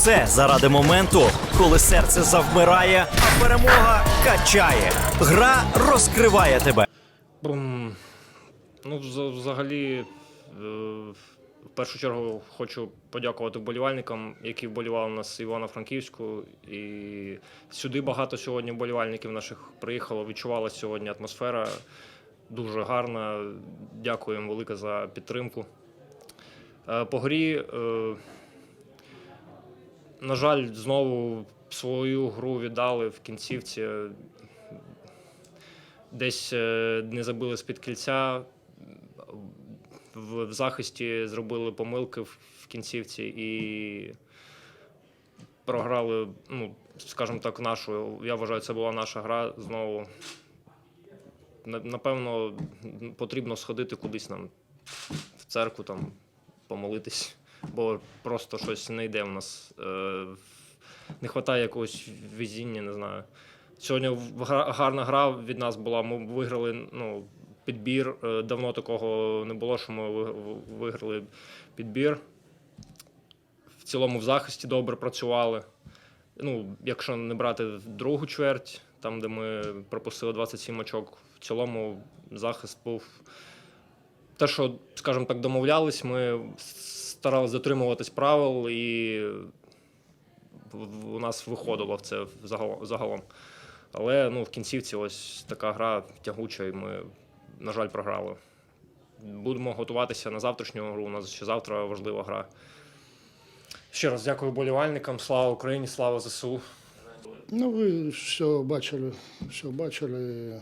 все заради моменту, коли серце завмирає, а перемога качає. Гра розкриває тебе. Бум. Ну, взагалі, е, в першу чергу хочу подякувати вболівальникам, які вболівали нас Івано-Франківську. І сюди багато сьогодні вболівальників наших приїхало. Відчувалася сьогодні атмосфера дуже гарна. Дякую їм велике за підтримку. Е, По грі, е, на жаль, знову свою гру віддали в кінцівці десь е, не забили з-під кільця. В, захисті зробили помилки в кінцівці і програли, ну, скажімо так, нашу. Я вважаю, це була наша гра знову. Напевно, потрібно сходити кудись нам в церкву, там, помолитись, бо просто щось не йде в нас. Е, Не вистачає якогось везіння, не знаю. Сьогодні гарна гра від нас була. Ми виграли ну, підбір. Е, Давно такого не було, що ми ви- ви- виграли підбір. В цілому в захисті добре працювали. Ну, якщо не брати другу чверть, там, де ми пропустили 27 очок, в цілому захист був. Те, що, скажімо так, домовлялись, ми старалися дотримуватись правил, і у нас виходило в це загалом. Але ну, в кінцівці ось така гра тягуча, і ми, на жаль, програли. Будемо готуватися на завтрашню гру. У нас ще завтра важлива гра. Ще раз дякую болівальникам. Слава Україні, слава ЗСУ. Ну, ви все бачили, все бачили. Е,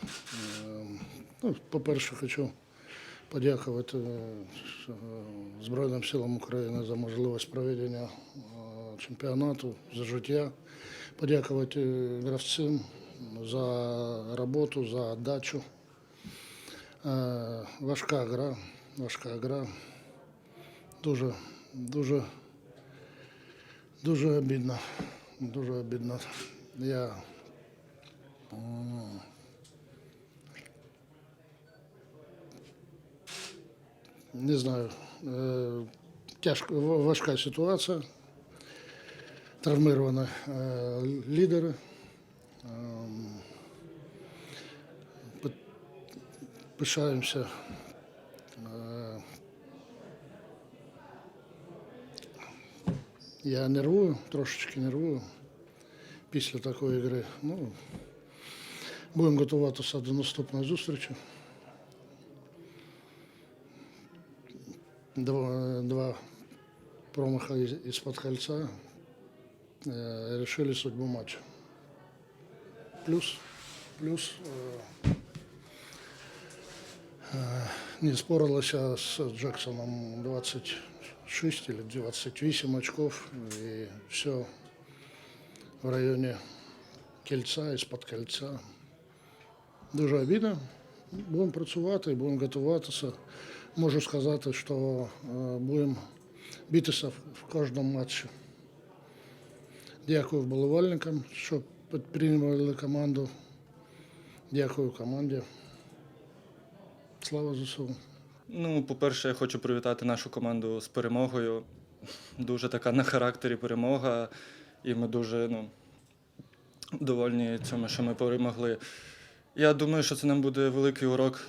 Ну, по-перше, хочу подякувати е, Збройним силам України за можливість проведення е, чемпіонату, за життя. Подякувати е, гравцям за роботу, за віддачу. Е, Важка гра, важка гра. Дуже, дуже, дуже обідно. Дуже обідно. Я не знаю. е, Тяжко, ва- важка ситуація. Травмовані е, лідери. Ем, Пишаємося. е, Я нервую, трошечки нервую після такої гри. Ну, будемо готуватися до наступної зустрічі. Два, два промаха із- із-під кольця е, рішили судьбу матчу. Плюс, плюс е, е, не спорилися з Джексоном 26 или 28 очков. І все в районі кільця, із-під кільця. Дуже обідно. Будемо працювати, будемо готуватися. Можу сказати, що е, будемо битися в- кожному матчі. Дякую вболівальникам, що підтримували команду. Дякую команді. Слава ЗСУ. Ну, по-перше, я хочу привітати нашу команду з перемогою. Дуже така на характері перемога. І ми дуже ну, довольні цьому, що ми перемогли. Я думаю, що це нам буде великий урок,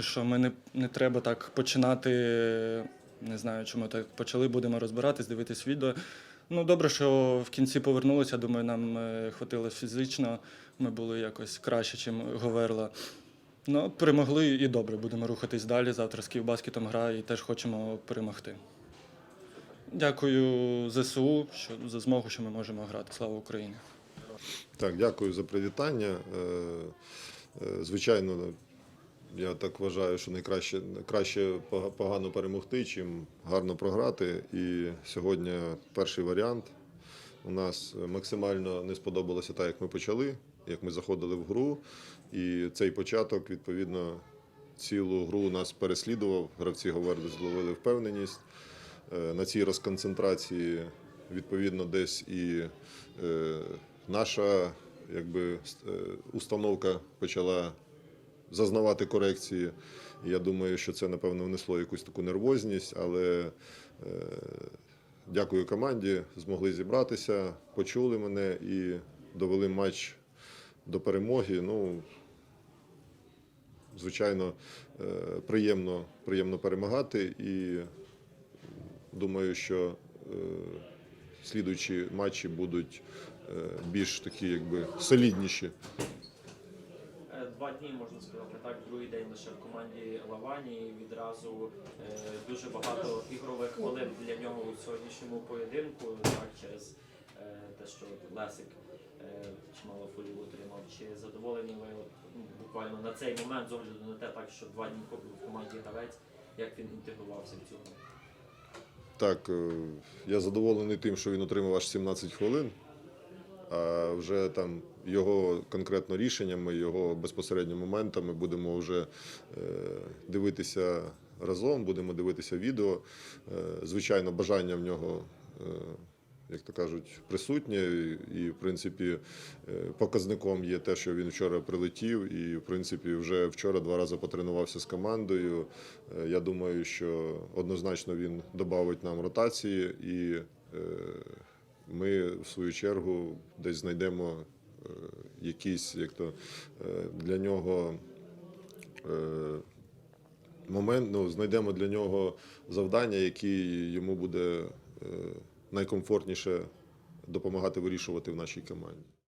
що ми не, не треба так починати. Не знаю, чому так почали, будемо розбиратись, дивитись відео. Ну, добре, що в кінці повернулися. Думаю, нам е, хватило фізично. Ми були якось краще, ніж Говерла. Ну, перемогли і добре, будемо рухатись далі. Завтра з Київбаскетом гра і теж хочемо перемогти. Дякую ЗСУ що, за змогу, що ми можемо грати. Слава Україні! Так, дякую за привітання. Е, е, Звичайно, я так вважаю, що найкраще краще погано перемогти, чим гарно програти. І сьогодні перший варіант. У нас максимально не сподобалося так, як ми почали, як ми заходили в гру. І цей початок, відповідно, цілу гру нас переслідував. Гравці Говерди зловили впевненість. Е, На цій розконцентрації, відповідно, десь і е, наша якби, е, установка почала зазнавати корекції. Я думаю, що це, напевно, внесло якусь таку нервозність, але е, дякую команді, змогли зібратися, почули мене і довели матч до перемоги. Ну, звичайно, е, приємно, приємно перемагати і думаю, що е, слідуючі матчі будуть більш такі, якби солідніші. Е, можна сказати так. Другий день лише в команді Лавані. Відразу е, дуже багато ігрових хвилин для нього у сьогоднішньому поєдинку. Так через е, те, що Лесик е, чимало фолів отримав. Чи задоволені ви ну, буквально на цей момент з огляду на те, так що два дні в команді гравець, як він інтегрувався в гру? Так, е, я задоволений тим, що він отримав аж 17 хвилин. А вже там його конкретно рішеннями, його безпосередньо моментами будемо вже е, дивитися разом, будемо дивитися відео. Е, Звичайно, бажання в нього, е, як то кажуть, присутнє. І, в принципі, показником є те, що він вчора прилетів, і, в принципі, вже вчора два рази потренувався з командою. Я думаю, що однозначно він додавить нам ротації, і ми, в свою чергу, десь знайдемо е, якісь як то, е, для нього е, момент, ну, знайдемо для нього завдання, які йому буде найкомфортніше допомагати вирішувати в нашій команді.